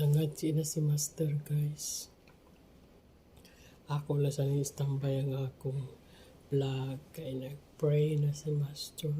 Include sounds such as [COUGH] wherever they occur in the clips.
Nangadsi na si Master guys. Ako lang sa istambay ang akong vlog kay nag-pray na si Master.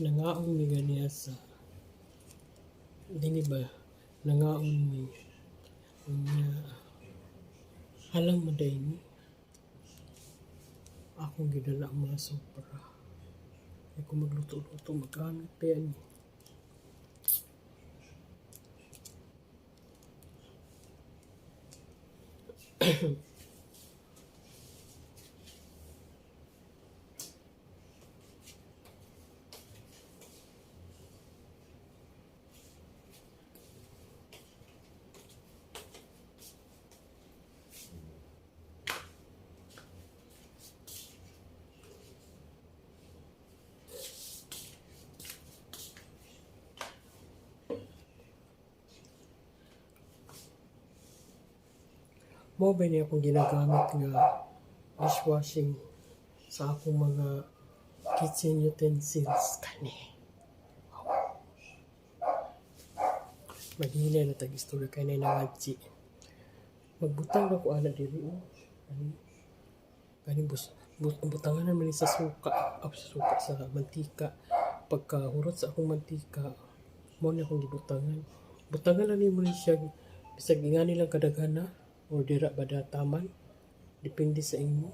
Nangaon mi ganiya sa dili ba? Nangaon mi unya halang maday ni akong gidala ang mga sobra. Ay kung magluto-luto magkamit pa yan. mo [CLEARS THROAT] ba niya akong ginagamit nga dishwashing sa akong mga kitchen utensils kani. Maghinay na tag istorya kay na nangadji magbutang ako ana diri oh. Kani kani bus bus butangan man ni sa suka up sa suka sa mantika. Pagka hurot sa akong mantika mo ni akong gibutangan. Butangan na ni mo siya bisag ingani lang kadaghana o dira ba taman? Depende sa imo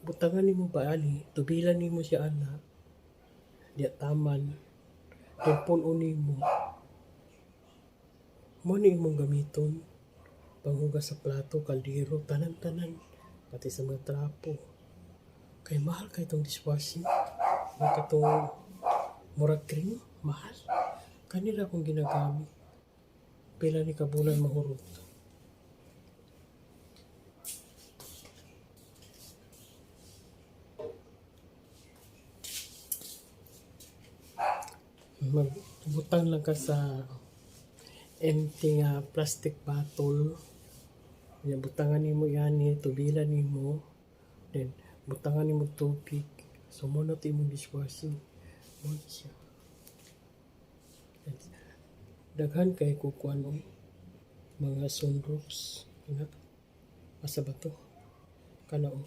butangan nimo ba ani tubilan nimo siya ana. Di taman. Tempon nimo. Mo ni imong gamiton. Panghugas sa plato kaldero tanan-tanan. Pati sa mga trapo. Kay mahal kay itong dishwashing. Mga katong murag cream mahal. Kanila akong ginagamit. Pila ni kabulan mahurot magbutang lang ka sa empty nga plastic bottle. Ya butangan nimo yani tubilan nimo. Then butangan nimo tubig. So mo na imong dishwashing mo siya. Daghan kay kukuan og mga sunrooms kana asa ba to? Kana o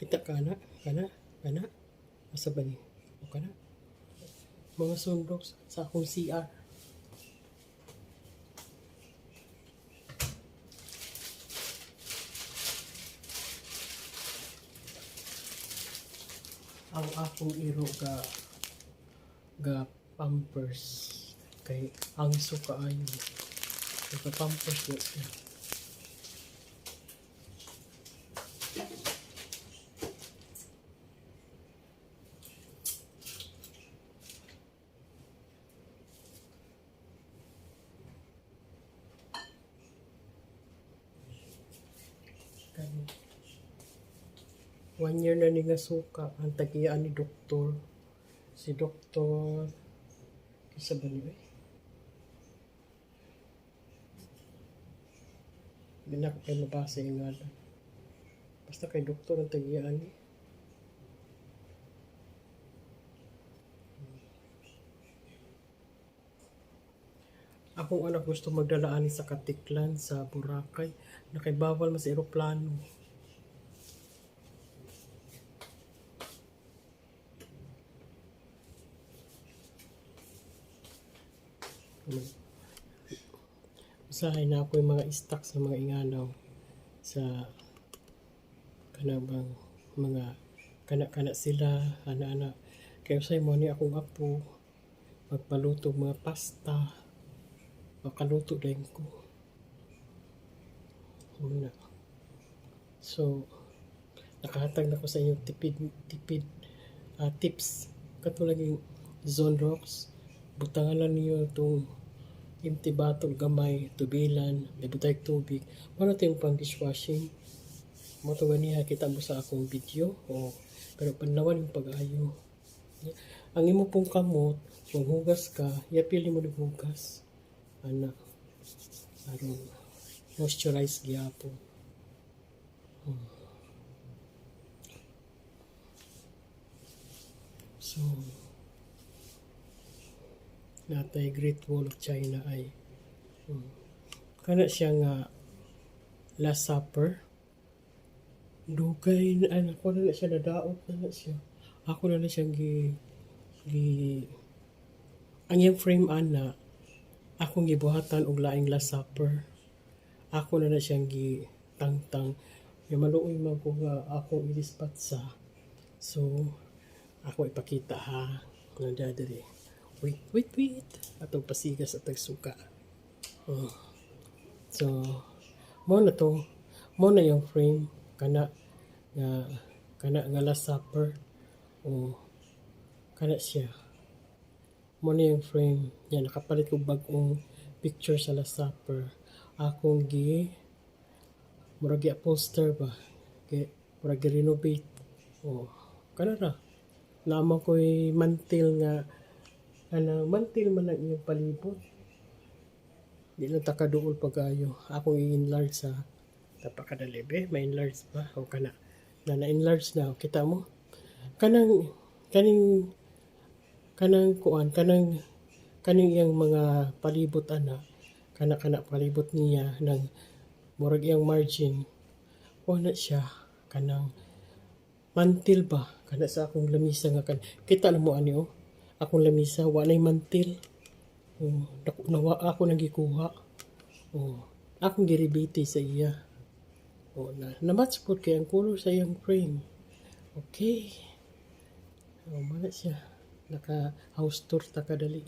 kita kana kana? Kana? Asa ba ni? O kana mga sunrooms sa akong CR ang akong iro ga ga pampers kay ang suka ayo ga pampers na siya Kani. One year na ni nga suka ang tagian ni doktor. Si doktor isa ba niya? Hindi na ako kayo mabasa yung ngalan. Basta kay doktor ang tagiyaan eh. Akong anak gusto magdalaan sa Katiklan, sa Boracay. Nakibawal mas eroplano. Usahay na ako yung mga stock sa mga inganaw sa kanabang mga kana-kana sila, ana-ana. Kaya usay mo ni akong apo, magpaluto mga pasta, makaluto din ko. Muna. So, nakahatag na ko sa inyo tipid, tipid ah, tips. Katulad yung zone rocks, butangan lang niyo itong empty bottle gamay, tubilan, may butay tubig. Ano ito yung pang dishwashing? Mo to kita mo sa akong video. O, pero panlawan yung pag-ayo. Ang imo pong kamot, kung hugas ka, yapili mo ng hugas. Ana. Aron moisturize gyapon. Hmm. So, natay Great Wall of China ay hmm, kana siya nga Last Supper dugay na ano ko na siya nadaot na na siya. Ako na na siyang gi gi ang yung frame ana akong gibuhatan og laing Last Supper ako na na siyang gi tangtang. Yung maluoy man ko nga ako i-dispatch sa so ako ipakita ha nga dadiri wait, wait, wait. Atong pasigas at suka. Oh. So, mo na to. Mo na yung frame. Kana nga kana nga last supper. Oh. Kana siya. Mo na yung frame. Yan, nakapalit ko bagong picture sa last supper. Akong gi murag poster ba. Kay murag renovate. Oh. Kana ra. Naman ko'y mantil nga ano, mantil man ang iyong palibot. Di lang takaduol pagayo. Ako i-enlarge sa tapakadali be, may enlarge ba? O kana na na-enlarge na, kita mo? Kanang, kaning, kanang kuan, kanang, kaning iyang mga palibot ana, kana-kana palibot niya ng murag iyang margin, wala siya, kanang, mantil ba? Kana sa akong lamisa nga kan. Kita na mo ani oh akong lamisa walay mantil. Oh, nawa ako nang gikuha oh, akong giribiti sa iya. Oh, na namatch po kay ang color sa iyang frame. Okay. Oh, mana siya. Naka house tour ta kadali